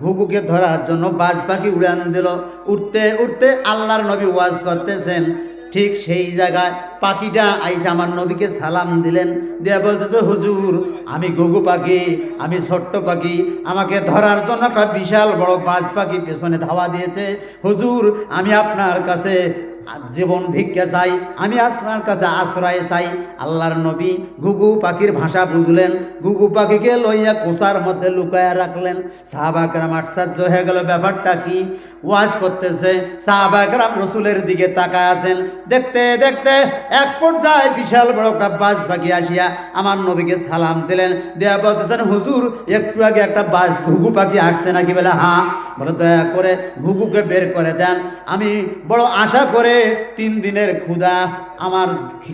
ঘুঘুকে ধরার জন্য বাজ পাখি উড়ান দিল। উঠতে উঠতে আল্লাহর নবী ওয়াজ করতেছেন। ঠিক সেই জায়গায় পাখিটা আইসা আমার নবীকে সালাম দিলেন। দিয়ে বলতেছে, হুজুর, আমি ঘুঘু পাখি, আমি ছোট্ট পাখি। আমাকে ধরার জন্য একটা বিশাল বড় বাজ পাখি পেছনে ধাওয়া দিয়েছে। হুজুর, আমি আপনার কাছে জীবন ভিক্ষা চাই আমি আপনার কাছে আশ্রয় চাই আল্লাহর নবী ঘুঘু পাখির ভাষা বুঝলেন, ঘুঘু পাখিকে লইয়া কোষার মধ্যে লুকায়া রাখলেন। সাহাবাকরাম আশ্চর্য হয়ে গেল, ব্যাপারটা কি? ওয়াজ করতেছে সাহাবাকরাম রসুলের দিকে তাকায় আছেন। দেখতে দেখতে এক পর্যায়ে বিশাল বড় একটা বাজ পাখি আসিয়া আমার নবীকে সালাম দিলেন। দেয়া বলতেছেন, হুজুর, একটু আগে একটা বাজ ঘুঘু পাখি আসছে নাকি? বলে হ্যাঁ। বলে, দয়া করে ঘুঘুকে বের করে দেন। আমি বড় আশা করে তিন দিনের ক্ষুধা আমার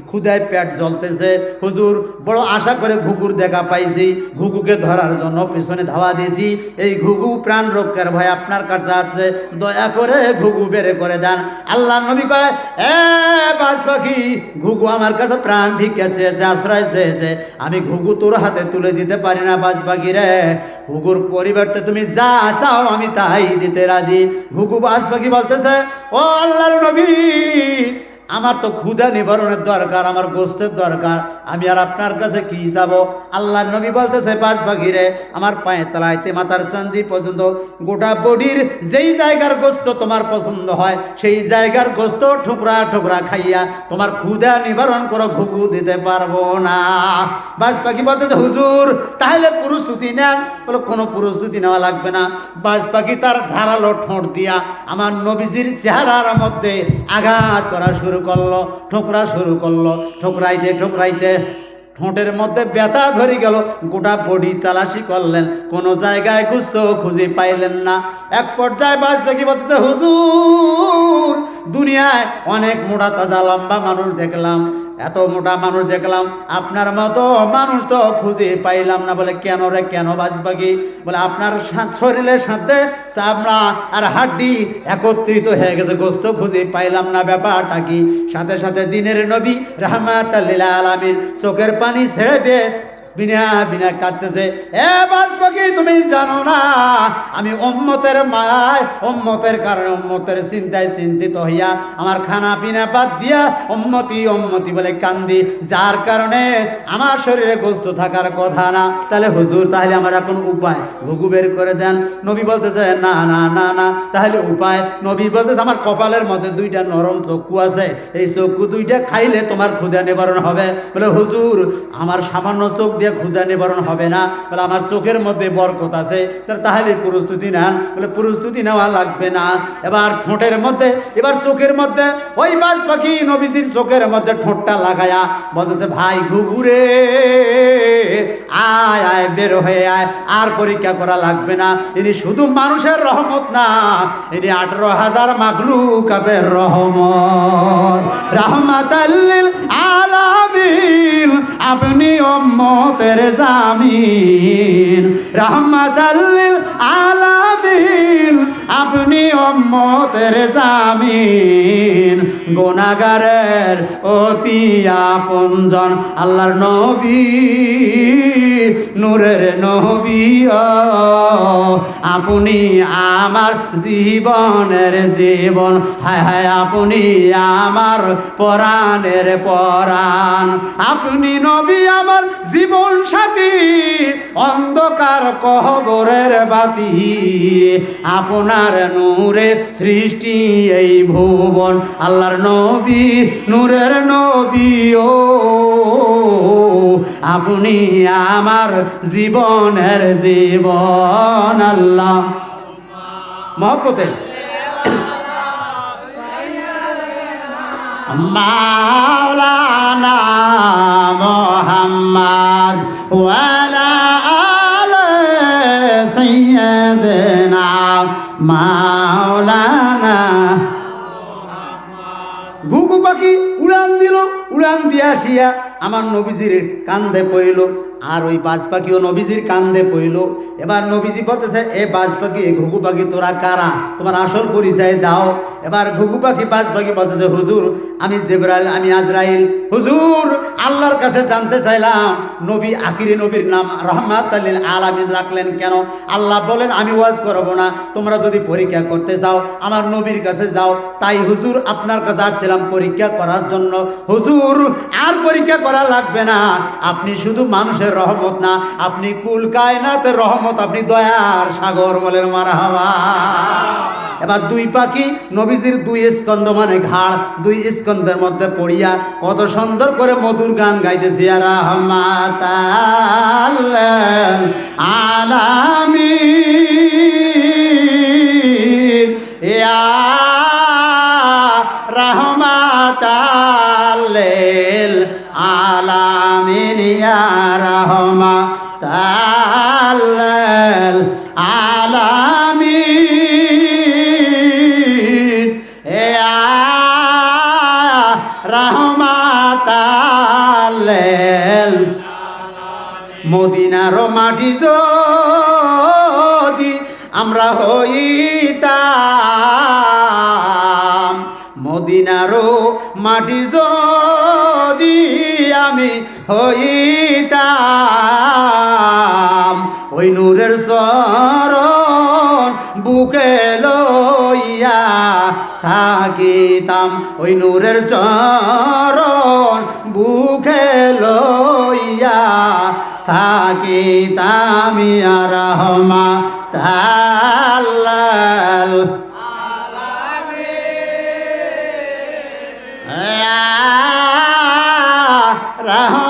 ক্ষুদায় পেট জ্বলতেছে। হুজুর, বড় আশা করে ঘুঘুর দেখা পাইছি। ঘুঘুকে ধরার জন্য পিছনে ধাওয়া দিয়েছি। এই ঘুঘু প্রাণ রক্ষার ভয় আপনার কাছে আছে। দয়া করে ঘুঘু বের করে দেন। আল্লাহ নবী কয়, এ বাজ পাখি, ঘুঘু আমার কাছে প্রাণ ভিক্ষা চেয়েছে, আশ্রয় চেয়েছে। আমি ঘুঘু তোর হাতে তুলে দিতে পারি না বাজ পাখি রে। ঘুঘুর পরিবর্তে তুমি যা চাও আমি তাই দিতে রাজি। ঘুঘু বাজ পাখি বলতেছে, ও আল্লাহর নবী আমার তো ক্ষুদা নিবারণের দরকার, আমার গোস্তের দরকার। আমি আর আপনার কাছে কি চাবো আল্লাহ নবী বলতেছে পাঁচ বাঘিরে আমার পায়ে তলাইতে মাথার চান্দি পর্যন্ত গোটা বডির যেই জায়গার গোস্ত তোমার পছন্দ হয়, সেই জায়গার গোস্ত ঠুকরা ঠুকরা খাইয়া তোমার ক্ষুদা নিবারণ করো, ঘুঘু দিতে পারব না। বাজ পাখি বলতেছে, হুজুর, তাহলে প্রস্তুতি নেন। বলো, কোনো প্রস্তুতি নেওয়া লাগবে না। বাজ পাখি তার ধারালো ঠোঁট দিয়া আমার নবীজির চেহারার মধ্যে আঘাত করা শুরু করল, ঠোকরা শুরু করল। ঠোকরাইতে ঠোকরাইতে ঠোঁটের মধ্যে ব্যথা ধরে গেল। গোটা বডি তালাশি করলেন, কোনো জায়গায় গুস্ত খুঁজে পাইলেন না। এক পর্যায়ে কি বলতেছে, হুজুর, দুনিয়ায় অনেক মোটা তাজা লম্বা মানুষ দেখলাম। এত মোটা মানুষ দেখলাম, আপনার মতো মানুষ তো খুঁজে পাইলাম না। বলে, কেন রে, কেন বাজবাগি বলে, আপনার শরীরের সাথে চামড়া আর হাড্ডি একত্রিত হয়ে গেছে, গোস্ত খুঁজে পাইলাম না। ব্যাপারটা কি? সাথে সাথে দিনের নবী রহমাত আলামিন, চোখের পানি ছেড়ে দিয়ে বিনা বিনা কাঁদতেছে। এ বাজপাখি তুমি জানো না, আমি উম্মতের মায় উম্মতের কারণে উম্মতের চিন্তায় চিন্তিত হইয়া আমার খানা পিনা বাদ দিয়া উম্মতি উম্মতি বলে কান্দি। যার কারণে আমার শরীরে গোস্ত থাকার কথা না। তাহলে হুজুর, তাহলে আমার এখন উপায়? ঘুঘু বের করে দেন। নবী বলতেছে, না না না না। তাহলে উপায়? নবী বলতেছে, আমার কপালের মধ্যে দুইটা নরম চক্ষু আছে। এই চক্ষু দুইটা খাইলে তোমার ক্ষুধা নিবারণ হবে। বলে, হুজুর, আমার সামান্য চোখ দিয়ে ক্ষুধা নিবারণ হবে না, বলে আমার চোখের মধ্যে বরকত আছে, তাহলে প্রস্তুতি নেন, বলে প্রস্তুতি নেওয়া লাগবে না। এবার ঠোঁটের মধ্যে, এবার চোখের মধ্যে, ওই বাজ পাখি নবীজির চোখের মধ্যে ঠোঁটটা লাগায়া বলতেছে, ভাই ঘুঘুরে, আয় আয়, বের হয়ে আয়, আর পরীক্ষা করা লাগবে না। ইনি শুধু মানুষের রহমত না, ইনি আঠারো হাজার মাগলু কাদের রহমত। রহমত আলামিন, আপনি উম্মতের জামিন রহমত আলামিন। আপনি উম্মতের জামিন গোনাগারের অতি আপনজন আল্লাহর নবী, নূরের নবী আপনি আমার জীবনের জীবন, হায় হায় আপনি আমার পরাণের পরাণ। আপনি নবী আমার জীবন সাথী, অন্ধকার কহবরের বাতি। আপনার নূরে সৃষ্টি এই ভুবন, আল্লাহর নবী, নূরের নবী, ও আপনি আমার জীবনের জীবন আল্লাহ। মহব্বতে। মাওলানা মোহাম্মদ ওয়ালা আলে সৈয়দনা মাওলানা। ঘুঘু পাখি উড়ান দিল উড়ান দিয়ে আসিয়া আমার নবীজির কান্দে পইল আর ওই বাজ পাখিও নবীজির কান্দে পইল এবার নবীজি বলতেছে, এ বাজ পাখি এ ঘুঘু পাখি তোরা কারা? তোমার আসল পরিচয় দাও। এবার ঘুঘু পাখি বাজ পাখি বলতেছে, হুজুর, আমি জেবরাইল, আমি আজরাইল। হুজুর, আল্লাহর কাছে জানতে চাইলাম, নবী আখিরি নবীর নাম রহমাত আল্লিল আলামিন রাখলেন কেন? আল্লাহ বলেন, আমি ওয়াজ করব না। তোমরা যদি পরীক্ষা করতে চাও আমার নবীর কাছে যাও। তাই হুজুর, আপনার কাছে আসছিলাম পরীক্ষা করার জন্য। হুজুর, আর পরীক্ষা করা লাগবে না। আপনি শুধু মানুষের রহমত না। আপনি কুল কায়নাতের রহমত, আপনি দয়ার সাগর বলেন হওয়া এবার দুই পাখি, নবীজির দুই স্কন্দ মানে ঘাড়, দুই স্কন্দের মধ্যে পড়িয়া কত সুন্দর করে মধুর গান গাইতেছি আর রহমাত রহমাত আল্লিল আলামিন। ইয়া রহমাত আল্লিল মদিনার মাটি যদি আমরা হইতাম, মদিনারও মাটি যদি আমি হইতাম লইয়া থাকিতাম। ওই নূরের চরণ বুকে লইয়া থাকিতাম ইয়া রহমা তাল্লাল রহমাত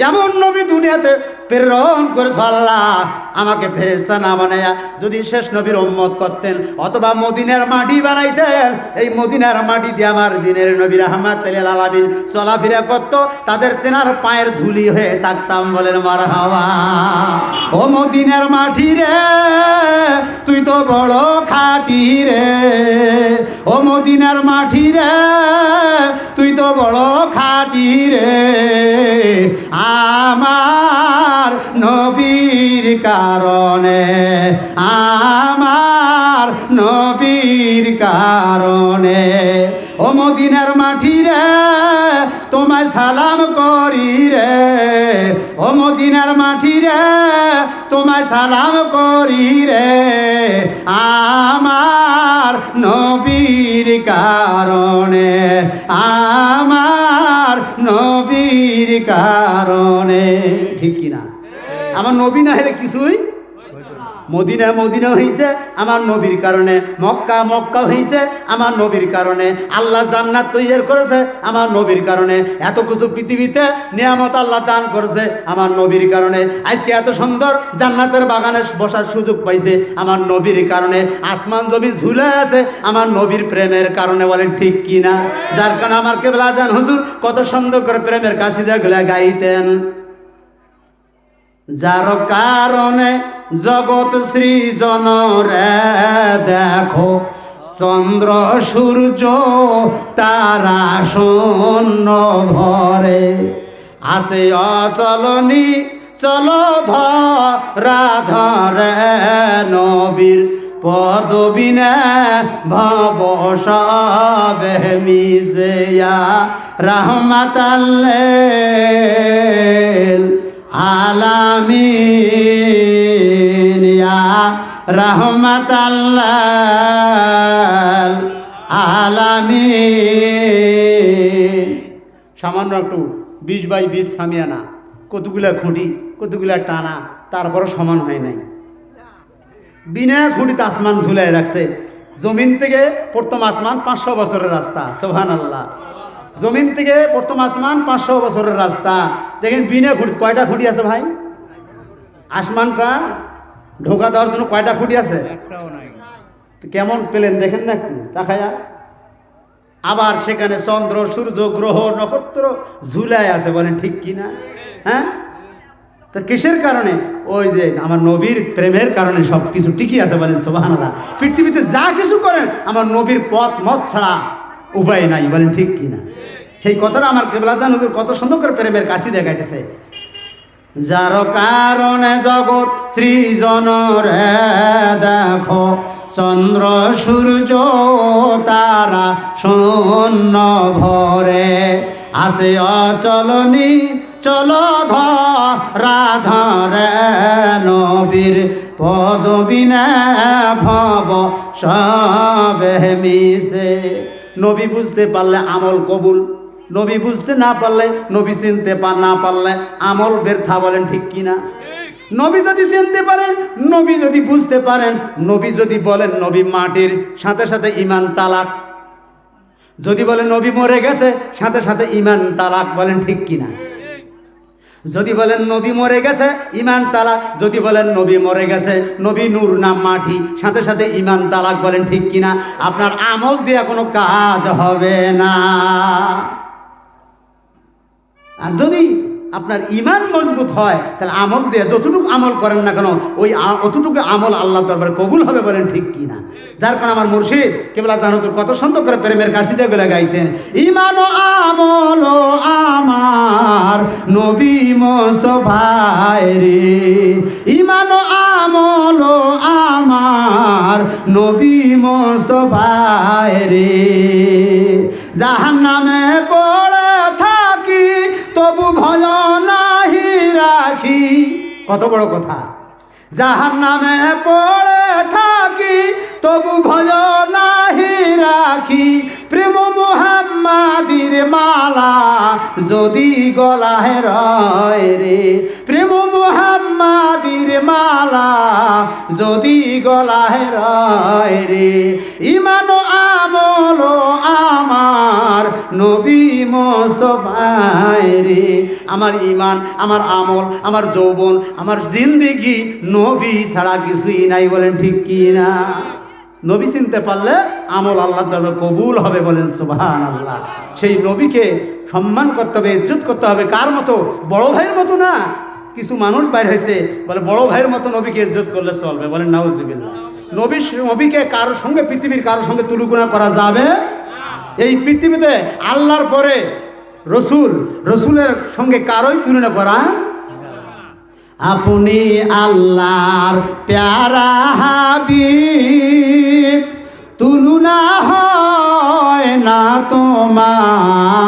এমন নবী দুনিয়াতে প্রেরণ করেছ আল্লাহ। আমাকে ফেরেস্তা না বানাইয়া যদি শেষ নবীর উম্মত করতেন, অথবা মদিনার মাটি বানাইতেন, এই মদিনার মাটি দিয়ে আমার দিনের নবীর আহমদ তেল আলামিন চলাফেরা করত, তাদের তেনার পায়ের ধুলি হয়ে থাকতাম বলেন মার হাওয়া ও মদিনার মাটি রে, তুই তো বড় খাটি রে। ও মদিনার মাটি রে, তুই তো বড় খাটি রে। আমার নবীর কারণে আমার নবীর কারণে। ও মদিনার মাটি রে তোমায় সালাম করি রে। ও মদিনার মাটি রে তোমায় সালাম করি রে। আমার নবীর কারণে আমার নবীর কারণে। ঠিক কিনা? আমার নবী না হলে কিছুই মদিনা মদিনা হয়েছে আমার নবীর কারণে, মক্কা মক্কা হয়েছে আমার নবীর কারণে। আল্লাহ জান্নাত তৈরি করেছে আমার নবীর কারণে। এত কিছু পৃথিবীতে নিয়ামত আল্লাহ দান করেছে আমার নবীর কারণে। আজকে এত সুন্দর জান্নাতের বাগানে বসার সুযোগ পাইছে আমার নবীর কারণে। আসমান জমি ঝুলে আছে আমার নবীর প্রেমের কারণে, বলেন ঠিক কি না যার কারণে আমার কেবলা জান, হুজুর, কত সুন্দর করে প্রেমের কাশিদাগুলা গাইতেন। যার কারণে জগৎ সৃজন রে দেখো, চন্দ্র, সূর্য, তারা শূন্য ভরে। আছে অচলনি, চল ধরে নবীর পদবিনে, ভব সবে মিজয়া রহমাতাল্লেল আলামিন, ইয়া রহমাতাল্লাল আলামিন। সামান্য একটু বিশ বাই বিশ সামিয়ানা, কতগুলা খুঁটি, কতগুলা টানা তারপরও সমান হয় নাই। বিনা খুঁটিতে আসমান ঝুলাই রাখছে। জমিন থেকে প্রথম আসমান পাঁচশো বছরের রাস্তা সোহান আল্লাহ জমিন থেকে প্রথম আসমান পাঁচশো বছরের রাস্তা। দেখেন বিনে খুঁটি কয়টা খুঁটি আছে ভাই? আসমানটা ঢোকা দেওয়ার জন্য কয়টা খুঁটি আছে? কেমন পেলেন দেখেন না একটু তাকায়া। আবার সেখানে চন্দ্র সূর্য গ্রহ নক্ষত্র ঝুলায় আছে বলেন ঠিক কি না? হ্যাঁ? তো কিসের কারণে? ওই যে আমার নবীর প্রেমের কারণে সব কিছু টিকি আছে বলেন সোবাহানারা পৃথিবীতে যা কিছু করেন আমার নবীর পথ মত ছাড়া উপায় নাই বলেন ঠিক কিনা সেই কথাটা আমার কেবলা জান হুজুর কত সুন্দর করে প্রেমের কাশি দেখাইতেছে। যার কারণে জগৎ সৃজন রে দেখো, চন্দ্র, সূর্য, তারা শূন্য ভরে। আসে অচলনি চল রাধারে নবীর পদবিনে ভব সবে মিশে। নবী বুঝতে পারলে আমল কবুল। নবী বুঝতে না পারলে, নবী চিনতে না পারলে আমল ব্যর্থা বলেন ঠিক কিনা নবী যদি চিনতে পারেন, নবী যদি বুঝতে পারেন, নবী যদি বলেন নবী মাটির সাথে সাথে ইমান তালাক। যদি বলে নবী মরে গেছে, সাথে সাথে ইমান তালাক বলেন ঠিক কিনা যদি বলেন নবী মরে গেছে, ইমান তালাক। যদি বলেন নবী মরে গেছে, নবী নূর নাম মাটি, সাথে সাথে ইমান তালাক বলেন ঠিক কিনা আপনার আমল দিয়ে কোনো কাজ হবে না। আর যদি আপনার ইমান মজবুত হয়, তাহলে আমল দিয়ে যতটুকু আমল করেন না কেন, ওই অতটুকু আমল আল্লাহ দরবারে কবুল হবে বলেন ঠিক কি না? যার কারণে আমার মুর্শিদ কেবল জানতুর কত সুন্দর করে প্রেমের কাশিদে গেলে গাইতেন। ইমান আমল আমার নবী মোস্তফায় রে। ইমান আমল আমার নবী মোস্তফায় রে। জাহান নামে কত বড় কথা। যাহার নামে পড়ে থাকি তবু ভয় নাহি রাখি। প্রেম মোহাম্মাদির মালা যদি গলায় রয় রে। প্রেম মোহাম্মাদির মালা যদি গলায় রয় রে। ইমান আমল আমার নবী মোস্তফায় রে। আমার ইমান, আমার আমল, আমার যৌবন, আমার জিন্দিগি নবী ছাড়া কিছুই নাই বলেন ঠিক কি না নবী চিনতে পারলে আমল আল্লাহ দরবার কবুল হবে বলেন সুবহান আল্লাহ সেই নবীকে সম্মান করতে হবে, ইজ্জত করতে হবে, কার মতো? বড় ভাইয়ের মতো না। কিছু মানুষ বাইর হয়েছে, বলে বড় ভাইয়ের মতো নবীকে ইজ্জত করলে চলবে, বলেন নাউজুবিল্লাহ। নবী নবীকে কারোর সঙ্গে, পৃথিবীর কারোর সঙ্গে তুলুকুনা করা যাবে? এই পৃথিবীতে আল্লাহর পরে রসুল, রসুলের সঙ্গে কারোই তুলনা করা আপনি আল্লাহর প্যারা হাবি তুলনা হয় না তোমার।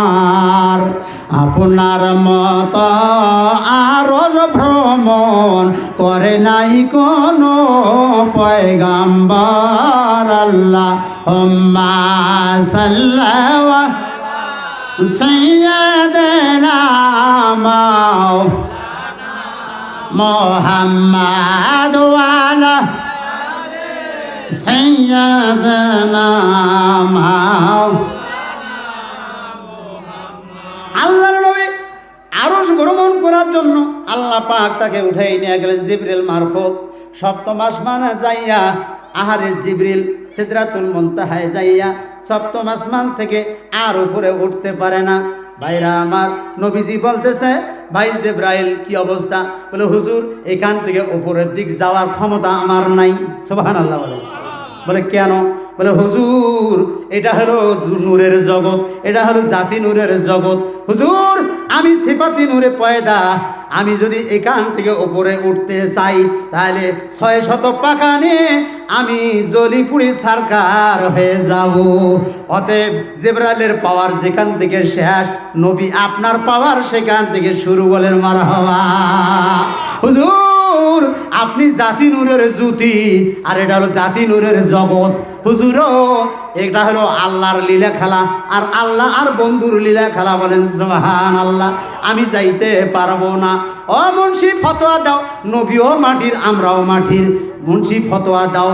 আপনার মত আরজ ভ্রমণ করে নাই কোনো পয়গাম্বর আল্লাহ। হম্মা সাল্লাহ সৈয়দ মাও মোহাম্মদ ওয়ালা সৈয়দনা মাও। আল্লাহর নবী আরশ ভ্রমণ করার জন্য আল্লাহ পাক তাকে উঠাই নিয়ে গেলেন জিবরিল মারফত। সপ্তম আসমানে যাইয়া আহারে জিবরিল সিদরাতুল মুনতাহায় যাইয়া সপ্তম আসমান থেকে আর উপরে উঠতে পারে না। ভাইরা আমার নবীজি বলতেছে ভাই জেব্রাইল, কি অবস্থা? বলে, হুজুর, এখান থেকে উপরের দিক যাওয়ার ক্ষমতা আমার নাই। সুবহানাল্লাহ বলে। বলে, কেন? বলে, হুজুর, এটা হলো নূরের জগৎ, এটা হলো জাতি নূরের জগৎ। হুজুর, আমি সিপাতি নূরে পয়দা, আমি যদি এখান থেকে ওপরে উঠতে চাই, তাহলে ছয় শত পাকা নিয়ে আমি জলিপুরি সরকার হয়ে যাব। অতএব জেবরালের পাওয়ার যেখান থেকে শেষ, নবী আপনার পাওয়ার সেখান থেকে শুরু বলেন মার হওয়া হুজুর আপনি জাতি নূরের জ্যোতি, আর এটা হলো জাতি নূরের জগৎ। হুজুর, এটা হলো আল্লাহর লীলা খেলা, আর আল্লাহ আর বন্ধুর লীলা খেলা বলেন সোহান আল্লাহ আমি যাইতে পারব না। ও মুন্সি, ফতোয়া দাও, নবীও মাটির, আমরাও মাটির। মুন্সি, ফতোয়া দাও,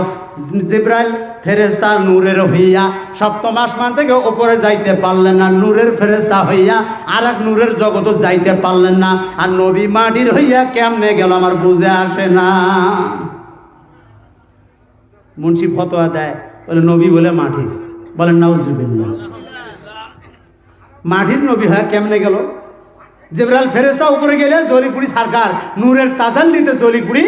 জিব্রাইল ফেরেস্তা নূরের হইয়া সপ্তম আসমান থেকে ওপরে যাইতে পারলেন না, নূরের ফেরেস্তা হইয়া আর এক নূরের জগৎ যাইতে পারলেন না। আর নবী মাটির হইয়া কেমনে গেল আমার বুঝে আসে না। মুন্সি ফতোয়া দেয়, বলে, নবী বলে মাটির। বলেন না নাউজুবিল্লাহ। মাটির নবী হয় কেমনে গেল? জেবরাল ফেরেস্তা উপরে গেলে জলিপুরি সরকার, নূরের তাজাল্লিতে জলিপুরি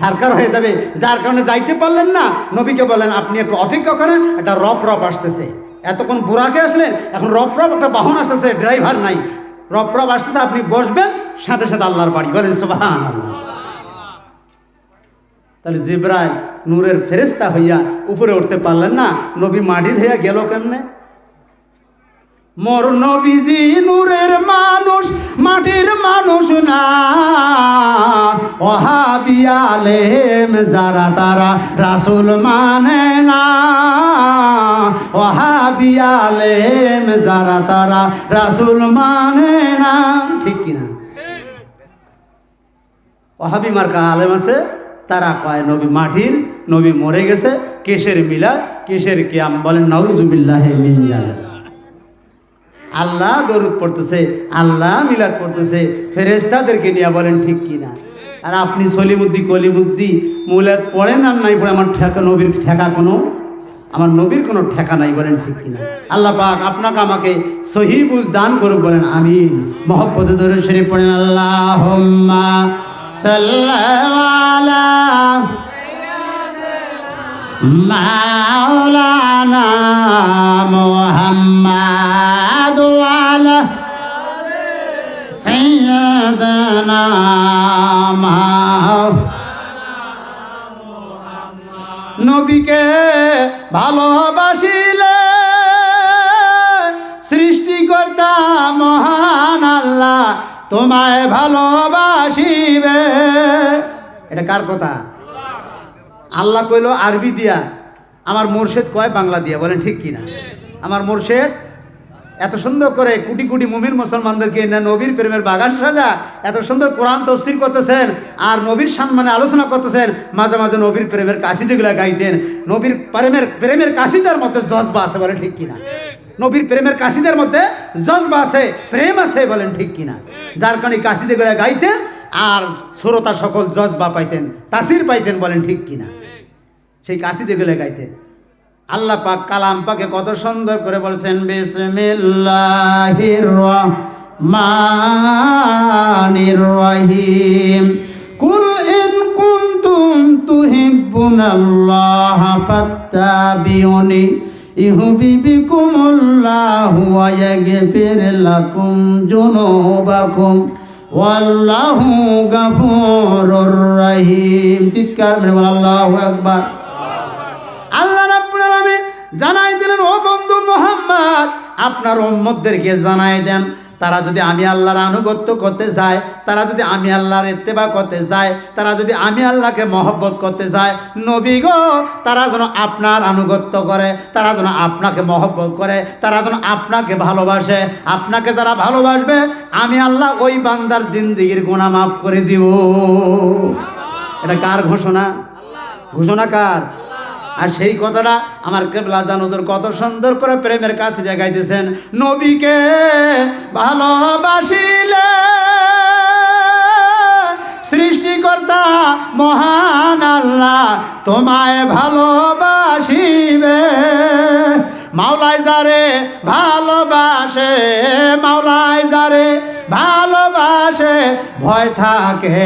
সরকার হয়ে যাবে। যার কারণে যাইতে পারলেন না, নবীকে বলেন আপনি একটু অপেক্ষা করেন, একটা রপ রপ আসতেছে। এতক্ষণ বুড়াকে আসলেন, এখন রপরপ একটা বাহন আসতেছে, ড্রাইভার নাই। রপরপ আসতেছে, আপনি বসবেন, সাথে সাথে আল্লাহর বাড়ি। বলেন সুবহান তাহলে জিব্রাইল নূরের ফেরেস্তা হইয়া উপরে উঠতে পারলেন না, নবী মাটির হইয়া গেল কেমনে? মোর নবীজি নূরের মানুষ, মাটির মানুষ না। ওহাবিয়ালেম যারা, তারা রাসুল মানে না। ওহাবিয়ালেম যারা, তারা রাসুল মানে না। ঠিক কিনা ওহাবি মার্কা আলেম আছে, তারা কয়, নবী মাটির, নবী মরে গেছে, কেশের মিলা কেশের কিয়াম বলেন নওজুবিল্লাহ মিন জালেম আল্লাহ দরুদ পড়তেছে, আল্লাহ মিলাদ পড়তেছে ফেরেস্তাদেরকে নিয়ে বলেন, ঠিক কিনা? আর আপনি সলিমুদ্দি কলিমুদ্দি মুলাদ পড়েন আর নাই পড়ে আমার ঠেকা নবীর ঠেকা কোনো, আমার নবীর কোনো ঠেকা নাই, বলেন, ঠিক কিনা? আল্লাহ পাক আপনাকে আমাকে সহি বুঝ দান করুক, বলেন আমি মহব্বত ধরে শরীফ পড়েন আল্লাহ সাল্লাহ মাওলানা মোহাম্মদ ওয়ালা সাইয়্যিদানা মাও নবীকে ভালোবাসিলে সৃষ্টিকর্তা মহান আল্লাহ তোমায় ভালোবাসিবে। এটা কার কথা? আল্লাহ কইল, আরবি দিয়া, আমার মোর্শেদ কয়? বাংলা দিয়া। বলেন, ঠিক কিনা আমার মোর্শেদ, এত সুন্দর করে কোটি কোটি মুমিন মুসলমানদেরকে নবীর প্রেমের বাগান সাজা? এত সুন্দর কোরআন তফসির করতেছেন আর নবীর সম্মানে আলোচনা করতেছেন? মাঝে মাঝে নবীর প্রেমের কাশিদেগুলা গাইতেন, নবীর প্রেমের প্রেমের কাশিদার মধ্যে জজবা আছে বলেন, ঠিক কিনা নবীর প্রেমের কাশিদের মধ্যে জজবা আছে, প্রেম আছে বলেন, ঠিক কিনা যার কারণে কাশিদেগুলা গাইতেন আর শ্রোতা সকল জজবা পাইতেন, তাসির পাইতেন বলেন, ঠিক কিনা সেই কাশিদেগুলা গাইতেন আল্লাহ পাক কালাম পাকে কত সুন্দর করে বলছেন কুনতুম ওয়াল্লাহু চিৎকার মেরে আল্লাহু আকবার। জানাই দিলেন, ও বন্ধু মোহাম্মদ, আপনার উম্মতদেরকে জানাই দেন। তারা যদি আমি আল্লাহর আনুগত্য করতে চায় তারা যদি আমি আল্লাহর ইত্তেবা করতে চায় তারা যদি আমি আল্লাহকে মহব্বত করতে চায় নবী গো, তারা যেন আপনার আনুগত্য করে, তারা যেন আপনাকে মহব্বত করে, তারা যেন আপনাকে ভালোবাসে। আপনাকে যারা ভালোবাসবে, আমি আল্লাহ ওই বান্দার জিন্দিগির গুণা মাফ করে দিব। এটা কার ঘোষণা? ঘোষণা কার? আর সেই কথাটা আমার কেবলা জানুদুর কত সুন্দর করে প্রেমের কাছে জাগাইতেছেন নবীকে ভালোবাসিলে সৃষ্টিকর্তা মহান আল্লাহ তোমায় ভালোবাসিবে। মাওলাই যারে ভালোবাসে, মাওলাই যারে ভালোবাসে, ভয় থাকে